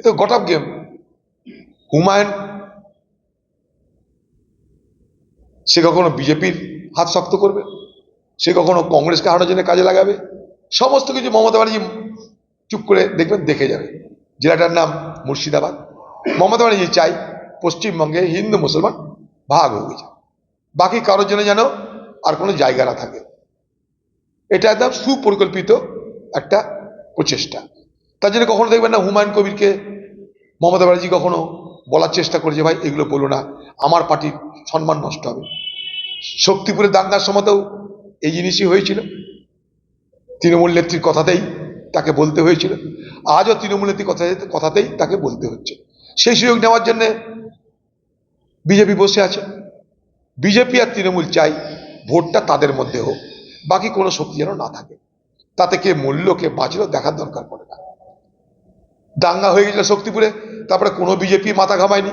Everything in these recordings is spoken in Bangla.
এ তো গট অফ গেম হুমায়ুন, সে কখনো বিজেপির হাত শক্ত করবে? সে কখনো কংগ্রেসকে হারানোর জন্য কাজে লাগাবে? সমস্ত কিছু মমতা ব্যানার্জি চুপ করে দেখবেন দেখে যাবে। জেলাটার নাম মুর্শিদাবাদ। মমতা ব্যানার্জি চাই পশ্চিমবঙ্গে হিন্দু, মুসলমান ভাগ হয়ে যায়। বাকি কারোর জন্য যেন আর কোনো জায়গা না থাকে। এটা একদম সুপরিকল্পিত একটা প্রচেষ্টা। তার জন্য কখনো দেখবেন না হুমায়ুন কবিরকে মমতা ব্যানার্জি কখনো বলার চেষ্টা করেছে ভাই, এগুলো বলো না। আমার পার্টির সম্মান নষ্ট হবে। শক্তিপুরের দাঙ্গার সময়তেও এই জিনিসই হয়েছিল। তৃণমূল নেত্রীর কথাতেই তাকে বলতে হয়েছিল। আজও তৃণমূল নেত্রীর কথা, কথাতেই তাকে বলতে হচ্ছে। সেই সুযোগ নেওয়ার জন্যে বিজেপি বসে আছে। বিজেপি আর তৃণমূল চাই ভোটটা তাদের মধ্যে হোক। বাকি কোনো শক্তি যেন না থাকে। তাতে কে মূল্য, কে বাঁচলো দেখার দরকার পড়ে না। দাঙ্গা হয়ে গেছিল শক্তিপুরে। তারপরে কোনো বিজেপি মাথা ঘামায়নি।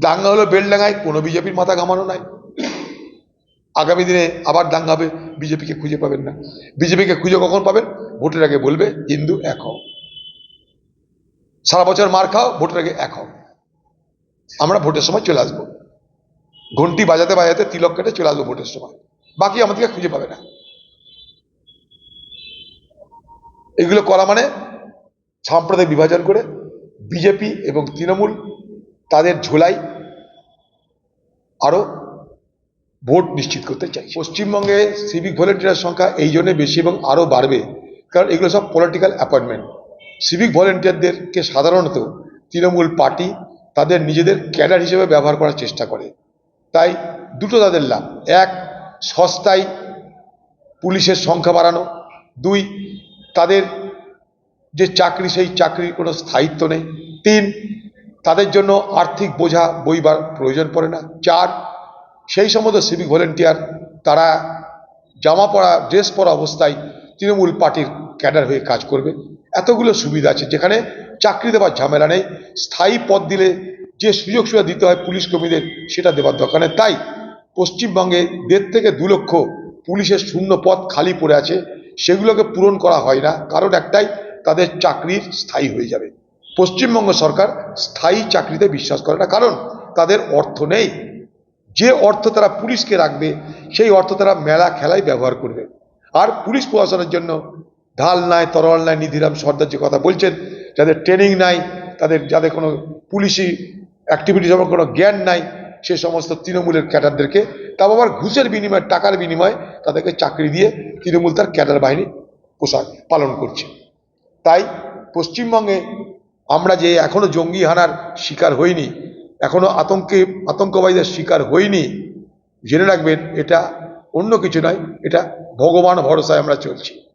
দাঙ্গা হলো বেলডাঙ্গায় কোনো বিজেপির মাথা ঘামানো নাই। আগামী দিনে আবার দাঙ্গা হবে, বিজেপিকে খুঁজে পাবেন না। বিজেপিকে খুঁজে কখন পাবেন? ভোটের আগে বলবে, হিন্দু এক হও। সারা বছর মার খাও, ভোটের আগে এক হও। আমরা ভোটের সময় চলে আসব। ঘন্টি বাজাতে বাজাতে তিলক কেটে চলে আসব ভোটের সময়। বাকি আমাদেরকে খুঁজে পাবে না। এগুলো করা মানে সাম্প্রদায়িক বিভাজন করে বিজেপি এবং তৃণমূল তাদের ঝোলাই আরও ভোট নিশ্চিত করতে চাই পশ্চিমবঙ্গে সিভিক ভলেন্টিয়ার সংখ্যা এই জন্যে বেশি এবং আরও বাড়বে, কারণ এগুলো সব পলিটিক্যাল অ্যাপয়েন্টমেন্ট সিভিক ভলেন্টিয়ারদেরকে সাধারণত তৃণমূল পার্টি তাদের নিজেদের ক্যাডার হিসেবে ব্যবহার করার চেষ্টা করে। তাই দুটো তাদের লাভ। এক, সস্তায় পুলিশের সংখ্যা বাড়ানো। দুই, তাদের যে চাকরি, সেই চাকরির কোনো স্থায়িত্ব নেই। তিন, তাদের জন্য আর্থিক বোঝা বইবার প্রয়োজন পড়ে না। চার, সেই সমস্ত সিভিক ভলেন্টিয়ার তারা জামা পরা ড্রেস পরা অবস্থায় তৃণমূল পার্টির ক্যাডার হয়ে কাজ করবে। এতগুলো সুবিধা আছে যেখানে চাকরি দেওয়ার ঝামেলা নেই। স্থায়ী পদ দিলে যে সুযোগ সুবিধা দিতে হয় পুলিশ কর্মীদের, সেটা দেওয়ার দরকার নেই। তাই পশ্চিমবঙ্গে দেড় থেকে দু লক্ষ পুলিশের শূন্য পদ খালি পড়ে আছে। সেগুলোকে পূরণ করা হয় না। কারণ একটাই তাদের চাকরির স্থায়ী হয়ে যাবে। পশ্চিমবঙ্গ সরকার স্থায়ী চাকরিতে বিশ্বাস করে না, কারণ তাদের অর্থ নেই। যে অর্থ তারা পুলিশকে রাখবে, সেই অর্থ তারা মেলা খেলায় ব্যবহার করবে। আর পুলিশ প্রশাসনের জন্য ঢাল নাই, তরোয়াল নাই, নিধিরাম সর্দার যে কথা বলছেন, যাদের ট্রেনিং নাই, তাদের, যাদের কোনো পুলিশি অ্যাক্টিভিটি যেমন কোনো জ্ঞান নাই, সে সমস্ত তৃণমূলের ক্যাডারদেরকে তাও আবার ঘুষের বিনিময়ে, টাকার বিনিময়ে তাদেরকে চাকরি দিয়ে তৃণমূল তার ক্যাডার বাহিনী পোশাক পালন করছে। তাই পশ্চিমবঙ্গে আমরা যে এখনও জঙ্গি হানার শিকার হইনি এখনও আতঙ্কে, আতঙ্কবাদীদের শিকার হইনি, জেনে রাখবেন এটা অন্য কিছু নয়, এটা ভগবান ভরসায় আমরা চলছি।